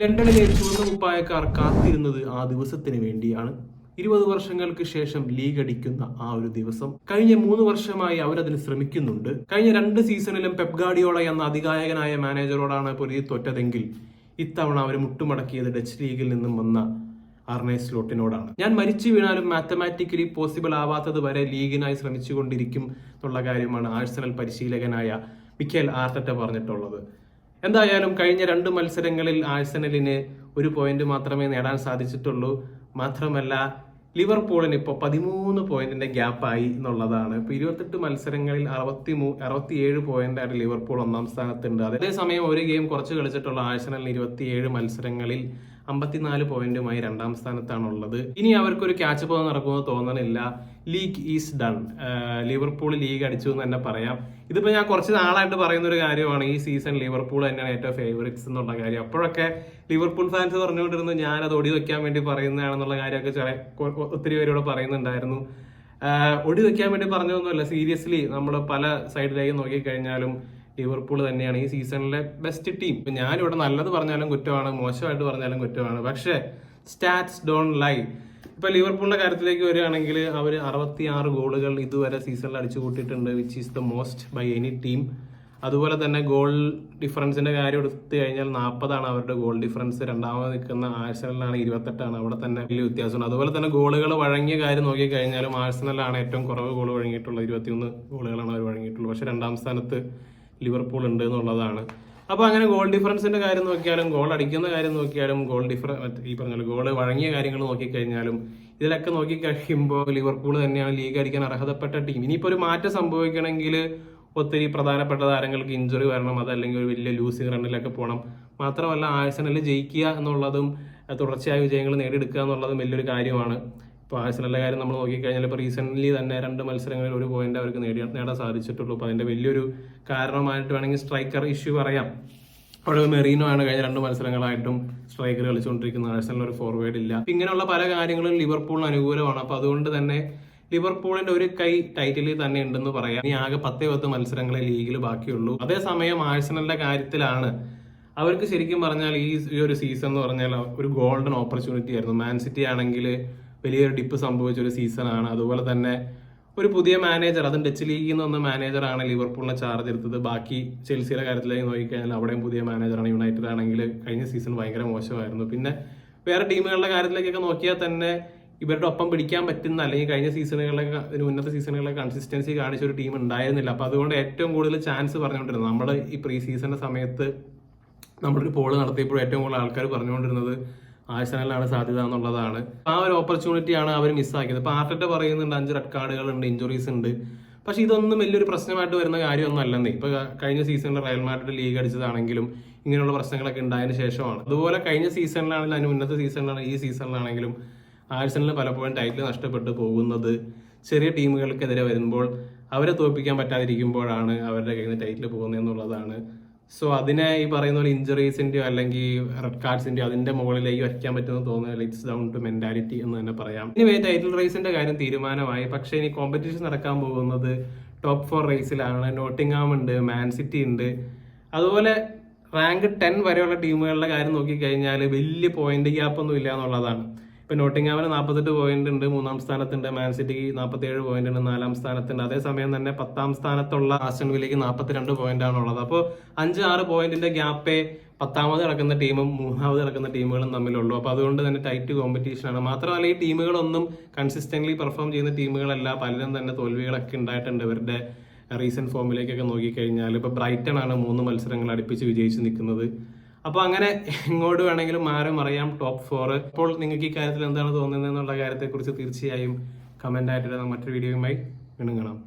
ലണ്ടനിലെ ചുവന്ന കുപ്പായക്കാർ കാത്തിരുന്നത് ആ ദിവസത്തിന് വേണ്ടിയാണ്. ഇരുപത് വർഷങ്ങൾക്ക് ശേഷം ലീഗ് അടിക്കുന്ന ആ ഒരു ദിവസം. കഴിഞ്ഞ മൂന്ന് വർഷമായി അവരതിന് ശ്രമിക്കുന്നുണ്ട്. കഴിഞ്ഞ രണ്ട് സീസണിലും പെപ്ഗാഡിയോള എന്ന അധികായകനായ മാനേജറോടാണ് പൊരുതി തോറ്റതെങ്കിൽ ഇത്തവണ അവർ മുട്ടുമടക്കിയത് ഡച്ച് ലീഗിൽ നിന്നും വന്ന ആർണെ സ്ലോട്ടിനോടാണ്. ഞാൻ മരിച്ചു വീണാലും മാത്തമാറ്റിക്കലി പോസിബിൾ ആവാത്തത് വരെ ലീഗിനായി ശ്രമിച്ചുകൊണ്ടിരിക്കും എന്നുള്ള കാര്യമാണ് ആഴ്സണൽ പരിശീലകനായ മിക്കേൽ ആർട്ടറ്റ പറഞ്ഞിട്ടുള്ളത്. എന്തായാലും കഴിഞ്ഞ രണ്ട് മത്സരങ്ങളിൽ ആഴ്സണലിന് ഒരു പോയിന്റ് മാത്രമേ നേടാൻ സാധിച്ചിട്ടുള്ളൂ. മാത്രമല്ല ലിവർപൂളിന് ഇപ്പോൾ പതിമൂന്ന് പോയിന്റിന്റെ ഗ്യാപ്പായി എന്നുള്ളതാണ്. ഇപ്പൊ ഇരുപത്തെട്ട് മത്സരങ്ങളിൽ അറുപത്തി മൂ അറുപത്തിയേഴ് പോയിന്റ് ആയിട്ട് ലിവർപൂൾ ഒന്നാം സ്ഥാനത്തുണ്ട്. അതേസമയം ഒരു ഗെയിം കുറച്ച് കളിച്ചിട്ടുള്ള ആഴ്സണലിന് ഇരുപത്തിയേഴ് മത്സരങ്ങളിൽ അമ്പത്തിനാല് പോയിന്റുമായി രണ്ടാം സ്ഥാനത്താണുള്ളത്. ഇനി അവർക്കൊരു ക്യാച്ച് പോ നടക്കുമെന്ന് തോന്നണില്ല. League is done Liverpool league അടിച്ചു എന്ന് തന്നെ പറയാം. ഇതിപ്പോ ഞാൻ കുറച്ച് നാളായിട്ട് പറയുന്ന ഒരു കാര്യമാണ്. ഈ സീസൺ ലിവർപൂൾ തന്നെയാണ് ഏറ്റവും ഫേവറേറ്റ്സ് എന്നുള്ള കാര്യം. അപ്പോഴൊക്കെ ലിവർപൂൾ ഫാൻസ് പറഞ്ഞുകൊണ്ടിരുന്നു ഞാൻ അത് ഒടി വെക്കാൻ വേണ്ടി പറയുന്നതാണെന്നുള്ള കാര്യമൊക്കെ ചില ഒത്തിരി പേരോട് പറയുന്നുണ്ടായിരുന്നു. ഒടി വെക്കാൻ വേണ്ടി പറഞ്ഞതൊന്നുമല്ല. സീരിയസ്ലി നമ്മൾ പല സൈഡിലേക്ക് നോക്കിക്കഴിഞ്ഞാലും ലിവർപൂൾ തന്നെയാണ് ഈ സീസണിലെ ബെസ്റ്റ് ടീം ഇപ്പൊ ഞാനിവിടെ നല്ലത് പറഞ്ഞാലും കുറ്റമാണ് മോശമായിട്ട് പറഞ്ഞാലും കുറ്റമാണ്. പക്ഷേ സ്റ്റാറ്റ്സ് ഡോൺ ലൈ ഇപ്പൊ ലിവർപൂളിന്റെ കാര്യത്തിലേക്ക് വരികയാണെങ്കിൽ അവർ അറുപത്തി ആറ് ഗോളുകൾ ഇതുവരെ സീസണിൽ അടിച്ചു കൂട്ടിയിട്ടുണ്ട് which is the most by any team അതുപോലെ തന്നെ ഗോൾ ഡിഫറൻസിന്റെ കാര്യം എടുത്തു കഴിഞ്ഞാൽ നാൽപ്പതാണ് അവരുടെ ഗോൾ ഡിഫറൻസ് രണ്ടാമത് നിൽക്കുന്ന ആഴ്സണലിലാണ് ഇരുപത്തെട്ടാണ്. അവിടെ തന്നെ വലിയ വ്യത്യാസമുണ്ട്. അതുപോലെ തന്നെ ഗോളുകൾ വഴങ്ങിയ കാര്യം നോക്കി കഴിഞ്ഞാലും ആഴ്സണലാണ് ഏറ്റവും കുറവ് ഗോൾ വഴങ്ങിയിട്ടുള്ളത്. ഇരുപത്തിയൊന്ന് ഗോളുകളാണ് അവർ വഴങ്ങിയിട്ടുള്ളത്. പക്ഷേ രണ്ടാം സ്ഥാനത്ത് ലിവർപൂൾ ഉണ്ട് എന്നുള്ളതാണ്. അപ്പോൾ അങ്ങനെ ഗോൾ ഡിഫറൻസിന്റെ കാര്യം നോക്കിയാലും ഗോൾ അടിക്കുന്ന കാര്യം നോക്കിയാലും ഗോൾ ഡിഫറ ഈ പറഞ്ഞ ഗോൾ വഴങ്ങിയ കാര്യങ്ങൾ നോക്കിക്കഴിഞ്ഞാലും ഇതിലൊക്കെ നോക്കി കഴിയുമ്പോൾ ലിവർപൂൾ തന്നെയാണ് ലീഗ് അടിക്കാൻ അർഹതപ്പെട്ട ടീം ഇനിയിപ്പോൾ ഒരു മാറ്റം സംഭവിക്കണമെങ്കിൽ ഒത്തിരി പ്രധാനപ്പെട്ട താരങ്ങൾക്ക് ഇഞ്ചുറി വരണം അതല്ലെങ്കിൽ ഒരു വലിയ ലൂസിങ് റണ്ണിലൊക്കെ പോകണം മാത്രമല്ല ആഴ്സണൽ ജയിക്കുക എന്നുള്ളതും തുടർച്ചയായ വിജയങ്ങൾ നേടിയെടുക്കുക എന്നുള്ളതും വലിയൊരു കാര്യമാണ്. ഇപ്പോൾ ആഴ്സണലിന്റെ കാര്യം നമ്മൾ നോക്കിക്കഴിഞ്ഞാൽ ഇപ്പോൾ റീസെന്റ്ലി തന്നെ രണ്ട് മത്സരങ്ങളിൽ ഒരു പോയിന്റ് അവർക്ക് നേടി നേടാൻ സാധിച്ചിട്ടുള്ളൂ. അപ്പോൾ അതിന്റെ വലിയൊരു കാരണമായിട്ട് വേണമെങ്കിൽ സ്ട്രൈക്കർ ഇഷ്യൂ പറയാം. അവിടെ മെറീനോ ആണ് കഴിഞ്ഞ രണ്ട് മത്സരങ്ങളായിട്ടും സ്ട്രൈക്കർ കളിച്ചുകൊണ്ടിരിക്കുന്ന ആഴ്സണൽ ഒരു ഫോർവേഡ് ഇല്ല. ഇങ്ങനെയുള്ള പല കാര്യങ്ങളും ലിവർപൂളിന് അനുകൂലമാണ്. അപ്പോൾ അതുകൊണ്ട് തന്നെ ലിവർപൂളിന്റെ ഒരു കൈ ടൈറ്റിലിൽ തന്നെ ഉണ്ടെന്ന് പറയാം. ഇനി ആകെ പത്തേ പത്ത് മത്സരങ്ങളെ ലീഗിൽ ബാക്കിയുള്ളൂ. അതേസമയം ആഴ്സണലിന്റെ കാര്യത്തിലാണ്. അവർക്ക് ശരിക്കും പറഞ്ഞാൽ ഈ ഒരു സീസൺ എന്ന് പറഞ്ഞാൽ ഒരു ഗോൾഡൻ ഓപ്പർച്യൂണിറ്റി ആയിരുന്നു. മാൻ സിറ്റി ആണെങ്കിൽ വലിയൊരു ഡിപ്പ് സംഭവിച്ച ഒരു സീസണാണ് അതുപോലെ തന്നെ ഒരു പുതിയ മാനേജർ അതും ഡച്ച് ലീഗിൽ നിന്ന് വന്ന മാനേജറാണ് ലിവർപൂളിനെ ചാർജ് എടുത്തത്. ബാക്കി ചെൽസിയുടെ കാര്യത്തിലേക്ക് നോക്കിക്കഴിഞ്ഞാൽ അവിടെയും പുതിയ മാനേജറാണ് യുണൈറ്റഡ് ആണെങ്കിൽ കഴിഞ്ഞ സീസൺ ഭയങ്കര മോശമായിരുന്നു. പിന്നെ വേറെ ടീമുകളുടെ കാര്യത്തിലേക്കൊക്കെ നോക്കിയാൽ തന്നെ ഇവരുടെ ഒപ്പം പിടിക്കാൻ പറ്റുന്ന അല്ലെങ്കിൽ കഴിഞ്ഞ സീസണുകളിലൊക്കെ ഇതിന് ഉന്നത സീസണുകളിലെ കൺസിസ്റ്റൻസി കാണിച്ച ഒരു ടീം ഉണ്ടായിരുന്നില്ല. അപ്പൊ അതുകൊണ്ട് ഏറ്റവും കൂടുതൽ ചാൻസ് പറഞ്ഞുകൊണ്ടിരുന്നത് നമ്മൾ ഈ പ്രീ സീസണിന്റെ സമയത്ത് നമ്മളൊരു പോൾ നടത്തിയപ്പോൾ ഏറ്റവും കൂടുതൽ ആൾക്കാർ പറഞ്ഞുകൊണ്ടിരുന്നത് ആഴ്സണലിനാണ് സാധ്യത എന്നുള്ളതാണ്. ആ ഒരു ഓപ്പർച്യൂണിറ്റിയാണ് അവർ മിസ്സാക്കിയത് ഇപ്പൊ ആർട്ടർ പറയുന്നുണ്ട് അഞ്ച് റെഡ് കാർഡുകൾ ഉണ്ട് ഇഞ്ചുറീസ് ഉണ്ട്. പക്ഷെ ഇതൊന്നും വലിയൊരു പ്രശ്നമായിട്ട് വരുന്ന കാര്യമൊന്നും അല്ലെന്നേ. ഇപ്പൊ കഴിഞ്ഞ സീസണിൽ റയൽ മാഡ്രിഡ് ലീഗ് അടിച്ചതാണെങ്കിലും ഇങ്ങനെയുള്ള പ്രശ്നങ്ങളൊക്കെ ഉണ്ടായതിനു ശേഷമാണ്. അതുപോലെ കഴിഞ്ഞ സീസണിലാണെങ്കിലും അതിന് ഉന്നത സീസണിലാണ് ഈ സീസണിലാണെങ്കിലും ആഴ്സണലിന് പലപ്പോഴും ടൈറ്റിൽ നഷ്ടപ്പെട്ടു പോകുന്നത് ചെറിയ ടീമുകൾക്കെതിരെ വരുമ്പോൾ അവരെ തോൽപ്പിക്കാൻ പറ്റാതിരിക്കുമ്പോഴാണ് അവരുടെ കയ്യിൽ നിന്ന് ടൈറ്റിൽ പോകുന്നത് എന്നുള്ളതാണ് സോ അതിനെ ഈ പറയുന്ന പോലെ ഇഞ്ചുറീസിന്റെയോ അല്ലെങ്കിൽ റെഡ് കാർഡ്സിന്റെയോ അതിന്റെ മുകളിലേക്ക് വയ്ക്കാൻ പറ്റുമെന്ന് തോന്നുന്നില്ല ഇറ്റ്സ് ഡൗൺ ടു മെന്റാലിറ്റി എന്ന് തന്നെ പറയാം. ഇനി ടൈറ്റിൽ റേസിന്റെ കാര്യം തീരുമാനമായി. പക്ഷേ ഇനി കോമ്പറ്റീഷൻ നടക്കാൻ പോകുന്നത് ടോപ്പ് ഫോർ റേസിലാണ് നോട്ടിംഗാം ഉണ്ട് മാൻ സിറ്റി ഉണ്ട്. അതുപോലെ റാങ്ക് ടെൻ വരെയുള്ള ടീമുകളുടെ കാര്യം നോക്കിക്കഴിഞ്ഞാൽ വലിയ പോയിന്റ് ഗ്യാപ്പ് ഒന്നും ഇല്ല എന്നുള്ളതാണ്. ഇപ്പൊ നോട്ടിംഗാമിന് നാൽപ്പത്തെട്ട് പോയിന്റ് ഉണ്ട് മൂന്നാം സ്ഥാനത്തുണ്ട് മാൻ സിറ്റിക്ക് നാൽപ്പത്തിയേഴ് പോയിന്റ് ഉണ്ട് നാലാം സ്ഥാനത്തുണ്ട്. അതേസമയം തന്നെ പത്താം സ്ഥാനത്തുള്ള ആസ്റ്റൺ വില്ലയ്ക്ക് നാൽപ്പത്തിരണ്ട് പോയിന്റ് ആണുള്ളത് അപ്പോൾ അഞ്ച് ആറ് പോയിന്റിന്റെ ഗ്യാപ്പേ പത്താമത് കിടക്കുന്ന ടീമും മൂന്നാമത് കിടക്കുന്ന ടീമുകളും തമ്മിലുള്ളൂ. അപ്പോൾ അതുകൊണ്ട് തന്നെ ടൈറ്റ് കോമ്പറ്റീഷൻ ആണ്. മാത്രമല്ല ഈ ടീമുകളൊന്നും കൺസിസ്റ്റന്റ്ലി പെർഫോം ചെയ്യുന്ന ടീമുകളല്ല. പലരും തന്നെ തോൽവികളൊക്കെ ഉണ്ടായിട്ടുണ്ട് ഇവരുടെ റീസെന്റ് ഫോമിലേക്കൊക്കെ നോക്കിക്കഴിഞ്ഞാൽ ഇപ്പൊ ബ്രൈറ്റൺ ആണ് മൂന്ന് മത്സരങ്ങൾ അടുപ്പിച്ച് വിജയിച്ച് നിൽക്കുന്നത്. അപ്പൊ അങ്ങനെ എങ്ങോട്ട് വേണമെങ്കിലും മാറി മറിയാം ടോപ്പ് ഫോർ ഇപ്പോൾ നിങ്ങൾക്ക് ഈ കാര്യത്തിൽ എന്താണ് തോന്നുന്നത് എന്നുള്ള കാര്യത്തെക്കുറിച്ച് തീർച്ചയായും കമന്റ് ആയിട്ട് മറ്റൊരു വീഡിയോയുമായി കാണാം.